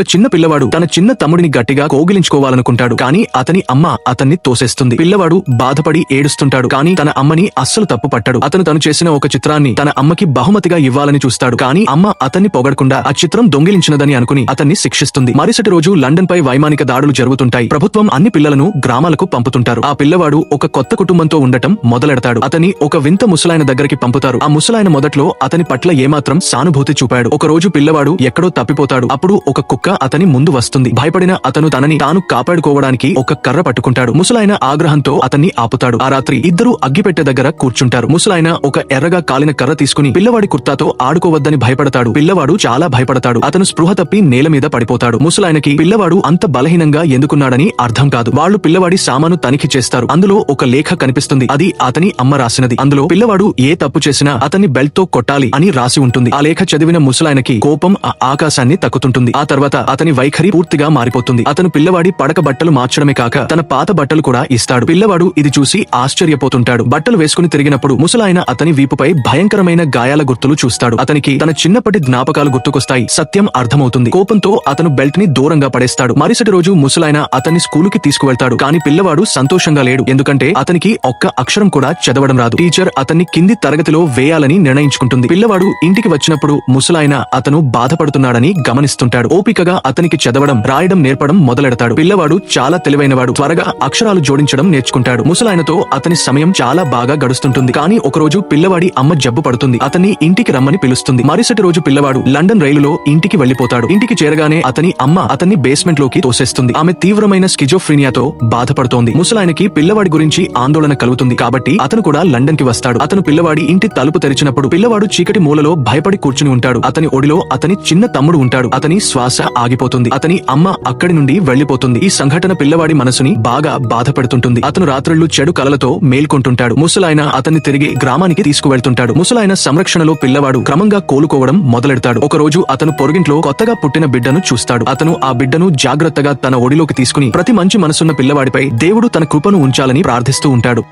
ఒక చిన్న పిల్లవాడు తన చిన్న తమ్ముడిని గట్టిగా కోగిలించుకోవాలనుకుంటాడు. కానీ అతని అమ్మ అతన్ని తోసేస్తుంది. పిల్లవాడు బాధపడి ఏడుస్తుంటాడు. కానీ తన అమ్మని అస్సలు తప్పు పట్టడు అతను తను చేసిన ఒక చిత్రాన్ని తన అమ్మకి బహుమతిగా ఇవ్వాలని చూస్తాడు. కానీ అమ్మ అతన్ని పొగడకుండా ఆ చిత్రం దొంగిలించినదని అనుకుని అతన్ని శిక్షిస్తుంది. మరుసటి రోజు లండన్ పై వైమానిక దాడులు జరుగుతుంటాయి. ప్రభుత్వం అన్ని పిల్లలను గ్రామాలకు పంపుతుంటారు. ఆ పిల్లవాడు ఒక కొత్త కుటుంబంతో ఉండటం మొదలెడతాడు. అతని ఒక వింత ముసలాయన దగ్గరికి పంపుతారు. ఆ ముసలాయన మొదట్లో అతని పట్ల ఏమాత్రం సానుభూతి చూపాడు. ఒక రోజు పిల్లవాడు ఎక్కడో తప్పిపోతాడు. అప్పుడు ఒక కుక్క అతని ముందు వస్తుంది. భయపడిన అతను తనని తాను కాపాడుకోవడానికి ఒక కర్ర పట్టుకుంటాడు. ముసలాయన ఆగ్రహంతో అతన్ని ఆపుతాడు. ఆ రాత్రి ఇద్దరు అగ్గిపెట్టె దగ్గర కూర్చుంటారు. ముసలాయన ఒక ఎర్రగా కాలిన కర్ర తీసుకుని పిల్లవాడి కుర్తాతో ఆడుకోవద్దని భయపడతాడు. పిల్లవాడు చాలా భయపడతాడు. అతను స్పృహ తప్పి నేల మీద పడిపోతాడు. ముసలాయనకి పిల్లవాడు అంత బలహీనంగా ఎందుకున్నాడని అర్థం కాదు. వాళ్ళు పిల్లవాడి సామాను తనిఖీ చేస్తారు. అందులో ఒక లేఖ కనిపిస్తుంది. అది అతని అమ్మ రాసినది. అందులో పిల్లవాడు ఏ తప్పు చేసినా అతన్ని బెల్ట్తో కొట్టాలి అని రాసి ఉంటుంది. ఆ లేఖ చదివిన ముసలాయనకి కోపం ఆ ఆకాశాన్ని తక్కుతుంటుంది ఆ తర్వాత అతని వైఖరి పూర్తిగా మారిపోతుంది. అతను పిల్లవాడి పడక బట్టలు మార్చడమే కాక తన పాత బట్టలు కూడా ఇస్తాడు. పిల్లవాడు ఇది చూసి ఆశ్చర్యపోతుంటాడు. బట్టలు వేసుకుని తిరిగినప్పుడు ముసలాయన అతని వీపుపై భయంకరమైన గాయాల గుర్తులు చూస్తాడు. అతనికి తన చిన్నప్పటి జ్ఞాపకాలు గుర్తుకొస్తాయి. సత్యం అర్థమవుతుంది. కోపంతో అతను బెల్ట్ని దూరంగా పడేస్తాడు. మరుసటి రోజు ముసలాయన అతన్ని స్కూలుకి తీసుకువెళ్తాడు. కానీ పిల్లవాడు సంతోషంగా లేడు. ఎందుకంటే అతనికి ఒక్క అక్షరం కూడా చదవడం రాదు. టీచర్ అతన్ని కింది తరగతిలో వేయాలని నిర్ణయించుకుంటుంది. పిల్లవాడు ఇంటికి వచ్చినప్పుడు ముసలాయన అతను బాధపడుతున్నాడని గమనిస్తుంటాడు. ఓపిక ఓపికగా అతనికి చదవడం రాయడం నేర్పడం మొదలెడతాడు. పిల్లవాడు చాలా తెలివైనవాడు. త్వరగా అక్షరాలు జోడించడం నేర్చుకుంటాడు. ముసలాయనతో అతని సమయం చాలా బాగా గడుస్తుంటుంది. కానీ ఒకరోజు పిల్లవాడి అమ్మ జబ్బు పడుతుంది. అతన్ని ఇంటికి రమ్మని పిలుస్తుంది. మరుసటి రోజు పిల్లవాడు లండన్ రైలులో ఇంటికి వెళ్ళిపోతాడు ఇంటికి చేరగానే అతని అమ్మ అతన్ని బేస్మెంట్లోకి తోసేస్తుంది. ఆమె తీవ్రమైన స్కిజోఫ్రీనియాతో బాధపడుతోంది. ముసలాయనకి పిల్లవాడి గురించి ఆందోళన కలుగుతుంది. కాబట్టి అతను కూడా లండన్కి వస్తాడు. అతను పిల్లవాడి ఇంటి తలుపు తెరిచినప్పుడు పిల్లవాడు చీకటి మూలలో భయపడి కూర్చుని ఉంటాడు. అతని ఒడిలో అతని చిన్న తమ్ముడు ఉంటాడు. అతని శ్వాస ఆగిపోతుంది. అతని అమ్మ అక్కడి నుండి వెళ్ళిపోతుంది ఈ సంఘటన పిల్లవాడి మనసుని బాగా బాధపడుతుంటుంది. అతను రాత్రుళ్ళు చెడు కలలతో మేల్కొంటుంటాడు. ముసలాయన అతన్ని తిరిగి గ్రామానికి తీసుకువెళ్తుంటాడు. ముసలాయన సంరక్షణలో పిల్లవాడు క్రమంగా కోలుకోవడం మొదలెడతాడు. ఒక రోజు అతను పొరుగింట్లో కొత్తగా పుట్టిన బిడ్డను చూస్తాడు. అతను ఆ బిడ్డను జాగ్రత్తగా తన ఒడిలోకి తీసుకుని ప్రతి మంచి మనసున్న పిల్లవాడిపై దేవుడు తన కృపను ఉంచాలని ప్రార్థిస్తూ ఉంటాడు.